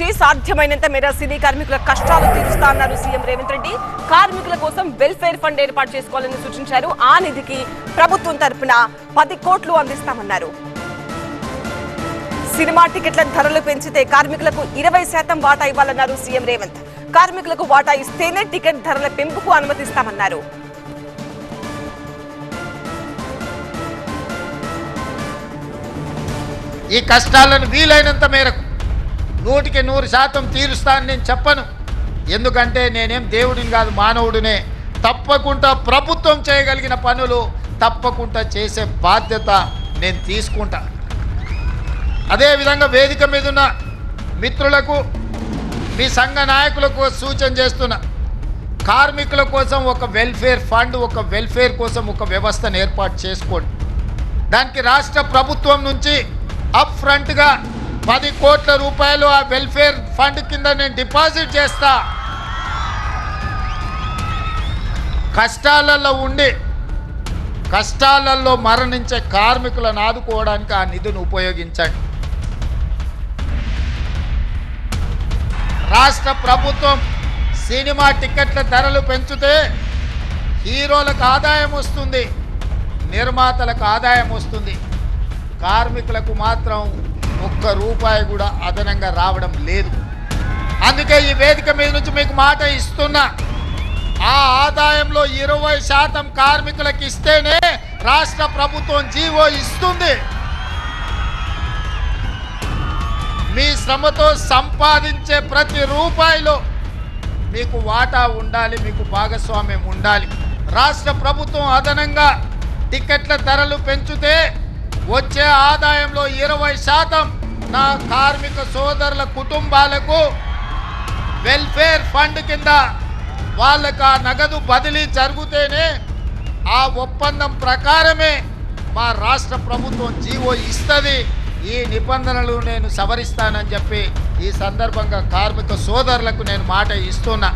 నుంచి సాధ్యమైనంత మేర సినీ కార్మికుల కష్టాలు తీరుస్తా అన్నారు సీఎం రేవంత్ రెడ్డి. కార్మికుల కోసం వెల్ఫేర్ ఫండ్ ఏర్పాటు చేసుకోవాలని సూచించారు. ఆ నిధికి ప్రభుత్వం తరపున పది కోట్లు అందిస్తామన్నారు. సినిమా టికెట్ల ధరలు పెంచితే కార్మికులకు ఇరవై శాతం వాటా ఇవ్వాలన్నారు సీఎం రేవంత్. కార్మికులకు వాటా ఇస్తేనే టికెట్ ధరల పెంపుకు అనుమతిస్తామన్నారు. ఈ కష్టాలను వీలైనంత మేరకు నూటికి నూరు శాతం తీరుస్తానని నేను చెప్పను. ఎందుకంటే నేనేం దేవుడిని కాదు మానవుడినే. తప్పకుండా ప్రభుత్వం చేయగలిగిన పనులు తప్పకుండా చేసే బాధ్యత నేను తీసుకుంటా. అదేవిధంగా వేదిక మీద ఉన్న మిత్రులకు మీ సంఘ నాయకులకు సూచన చేస్తున్నా. కార్మికుల కోసం ఒక వెల్ఫేర్ ఫండ్ ఒక వెల్ఫేర్ కోసం ఒక వ్యవస్థను ఏర్పాటు చేసుకోండి. దానికి రాష్ట్ర ప్రభుత్వం నుంచి అప్ ఫ్రంట్గా పది కోట్ల రూపాయలు ఆ వెల్ఫేర్ ఫండ్ కింద నేను డిపాజిట్ చేస్తా. కష్టాలలో ఉండి కష్టాలలో మరణించే కార్మికులను ఆదుకోవడానికి ఆ నిధిని ఉపయోగించండి. రాష్ట్ర ప్రభుత్వం సినిమా టికెట్ల ధరలు పెంచితే హీరోలకు ఆదాయం వస్తుంది నిర్మాతలకు ఆదాయం వస్తుంది. కార్మికులకు మాత్రం ఒక్క రూపాయి కూడా అదనంగా రావడం లేదు. అందుకే ఈ వేదిక మీద నుంచి మీకు మాట ఇస్తున్నా. ఆ ఆదాయంలో ఇరవై శాతం కార్మికులకు ఇస్తేనే రాష్ట్ర ప్రభుత్వం జీవో ఇస్తుంది. మీ శ్రమతో సంపాదించే ప్రతి రూపాయిలో మీకు వాటా ఉండాలి మీకు భాగస్వామ్యం ఉండాలి. రాష్ట్ర ప్రభుత్వం అదనంగా టికెట్ల ధరలు పెంచితే వచ్చే ఆదాయంలో ఇరవై శాతం నా కార్మిక సోదరుల కుటుంబాలకు వెల్ఫేర్ ఫండ్ కింద వాళ్ళకు ఆ నగదు బదిలీ జరిగితేనే ఆ ఒప్పందం ప్రకారమే మా రాష్ట్ర ప్రభుత్వం జీవో ఇస్తుంది. ఈ నిబంధనలు నేను సవరిస్తానని చెప్పి ఈ సందర్భంగా కార్మిక సోదరులకు నేను మాట ఇస్తున్నా.